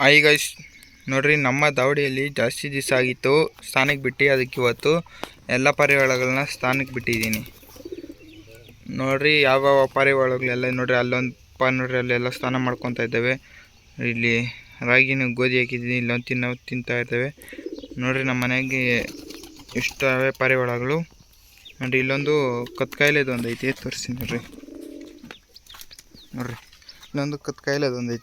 Hi guys ನೋಡ್ರಿ, ನಮ್ಮ ದಾವಡಿಯಲ್ಲಿ ಜಾಸ್ತಿ ದಿವಸ ಆಗಿತ್ತು. ಸ್ಥಾನಕ್ಕೆ ಬಿಟ್ಟು, ಅದಕ್ಕೆ ಇವತ್ತು ಎಲ್ಲ ಪಾರಿವಾಳಗಳನ್ನ ಸ್ಥಾನಕ್ಕೆ ಬಿಟ್ಟಿದ್ದೀನಿ. ನೋಡ್ರಿ ಯಾವ ಪಾರಿವಾಳಗಳೆಲ್ಲ ನೋಡ್ರಿ ಅಲ್ಲೊಂದು ಪ ನೋಡ್ರಿ, ಅಲ್ಲೆಲ್ಲ ಸ್ನಾನ ಮಾಡ್ಕೊತಾ ಇದ್ದಾವೆ. ಇಲ್ಲಿ ರಾಗಿನ ಗೋಧಿ ಹಾಕಿದ್ದೀನಿ, ಇಲ್ಲೊಂದು ತಿನ್ನೋ, ತಿಂತಾ ಇದ್ದಾವೆ. ನೋಡ್ರಿ, ನಮ್ಮ ಮನೆಗೆ ಇಷ್ಟವೇ ಪಾರಿವಾಳಗಳು ನೋಡ್ರಿ, ಇಲ್ಲೊಂದು ಕತ್ಕಾಯಿಲೆದು ಒಂದು ಐತಿ ತೋರಿಸಿ ನೋಡ್ರಿ. ನೋಡ್ರಿ, ಇಲ್ಲೊಂದು ಕತ್ಕಾಯಿಲೆದು ಒಂದು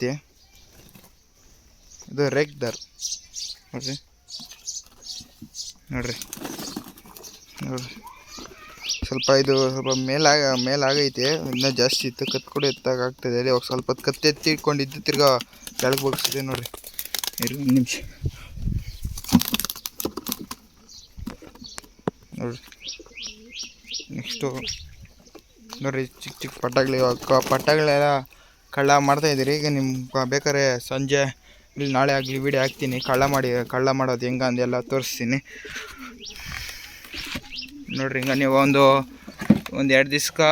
ಇದು ರೆಗ್ ದರ್. ನೋಡ್ರಿ. ನೋಡ್ರಿ. ನೋಡ್ರಿ. ಸ್ವಲ್ಪ ಇದು ಸ್ವಲ್ಪ ಮೇಲಾಗ ಮೇಲಾಗೈತೆ ಇನ್ನೂ ಜಾಸ್ತಿ ಇತ್ತು, ಕತ್ ಕೂಡ ಎತ್ತಾಗ ಆಗ್ತದೆ. ಅವಾಗ ಸ್ವಲ್ಪ ಕತ್ತು ಎತ್ತಿ ಇಟ್ಕೊಂಡಿದ್ದು, ತಿರ್ಗಾ ಕೆಳಗೆ ಬಗ್ಸಿದೆ ನೋಡ್ರಿ. ಇರು, ಒಂದು ನಿಮಿಷ. ನೋಡ್ರಿ. ನೆಕ್ಸ್ಟು ನೋಡ್ರಿ ಚಿಕ್ಕ ಚಿಕ್ಕ ಪಟಾಗಳು ಇವಾಗ ಪಟ್ಟಗಳೆಲ್ಲ ಕಳ್ಳ ಮಾಡ್ತಾ ಇದ್ದೀರಿ. ಈಗ ನಿಮ್ಗೆ ಬೇಕಾದ್ರೆ ಸಂಜೆ ಇಲ್ಲಿ ನಾಳೆ ಆಗಲಿ ವಿಡಿಯೋ ಹಾಕ್ತೀನಿ. ಕಳ್ಳ ಮಾಡಿ, ಕಳ್ಳ ಮಾಡೋದು ಹೆಂಗೆ ಅಂದೆಲ್ಲ ತೋರಿಸ್ತೀನಿ. ನೋಡ್ರಿ ಹಿಂಗೆ ನೀವು ಒಂದು ಒಂದು ಎರಡು ದಿವ್ಸಕ್ಕೆ,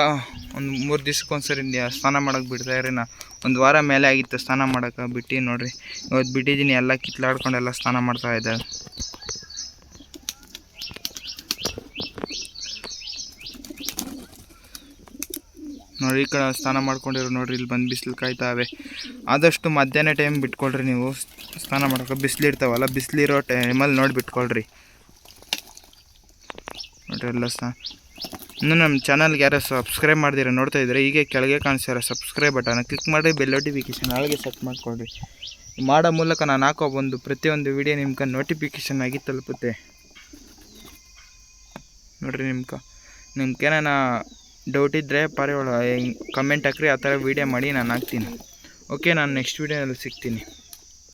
ಒಂದು ಮೂರು ದಿವ್ಸಕ್ಕೆ ಒಂದ್ಸರಿ ಸ್ನಾನ ಮಾಡೋಕೆ ಬಿಡ್ತಾ ಇರಿ ನಾ. ಒಂದು ವಾರ ಮೇಲೆ ಆಗಿತ್ತು ಸ್ನಾನ ಮಾಡೋಕೆ ಬಿಟ್ಟು ನೋಡಿರಿ. ಇವತ್ತು ಬಿಟ್ಟಿದ್ದೀನಿ, ಎಲ್ಲ ಕಿತ್ಲಾಡ್ಕೊಂಡೆಲ್ಲ ಸ್ನಾನ ಮಾಡ್ತಾ ನೋಡ್ರಿ ಈ ಕಡೆ ಸ್ನಾನ ಮಾಡ್ಕೊಂಡಿರೋ ನೋಡ್ರಿ, ಇಲ್ಲಿ ಬಂದು ಬಿಸಿಲು ಕಾಯ್ತಾವೆ ಆದಷ್ಟು ಮಧ್ಯಾಹ್ನ ಟೈಮ್ ಬಿಟ್ಕೊಳ್ರಿ ನೀವು. ಸ್ನಾನ ಮಾಡೋಕೆ ಬಿಸಿಲು ಇರ್ತಾವಲ್ಲ ಬಿಸಿಲಿರೋ ಟೈಮಲ್ಲಿ ನೋಡಿ ಬಿಟ್ಕೊಳ್ರಿ. ನೋಡ್ರಿ, ಎಲ್ಲ ಸ್ನಾನ ಇನ್ನು ನಮ್ಮ ಚಾನಲ್ಗೆ ಯಾರೋ ಸಬ್ಸ್ಕ್ರೈಬ್ ಮಾಡಿದಿರ ನೋಡ್ತಾ ಇದ್ರೆ, ಹೀಗೆ ಕೆಳಗೆ ಕಾಣಿಸ್ತಾರ ಸಬ್ಸ್ಕ್ರೈಬ್ ಬಟನ್ ಕ್ಲಿಕ್ ಮಾಡಿ ಬೆಲ್ ನೋಟಿಫಿಕೇಶನ್ ಅಲ್ಲಿಗೆ ಸೆಟ್ ಮಾಡ್ಕೊಳ್ರಿ. ಮಾಡೋ ಮೂಲಕ ನಾನು ಹಾಕೋ ಒಂದು ಪ್ರತಿಯೊಂದು ವಿಡಿಯೋ ನಿಮ್ಗೆ ನೋಟಿಫಿಕೇಶನ್ ಆಗಿ ತಲುಪುತ್ತೆ. ನೋಡ್ರಿ ನಿಮ್ಗೆ ನಿಮ್ಗೆ ಏನಾನ ಡೌಟ್ ಇದ್ದರೆ ಪರವಾಗಿಲ್ಲ ಕಮೆಂಟ್ ಹಾಕ್ರಿ, ಆ ಥರ ವೀಡಿಯೋ ಮಾಡಿ, ನಾನು ಹಾಕ್ತೀನಿ. ಓಕೆ ನಾನು ನೆಕ್ಸ್ಟ್ ವೀಡಿಯೋನಲ್ಲಿ ಸಿಗ್ತೀನಿ.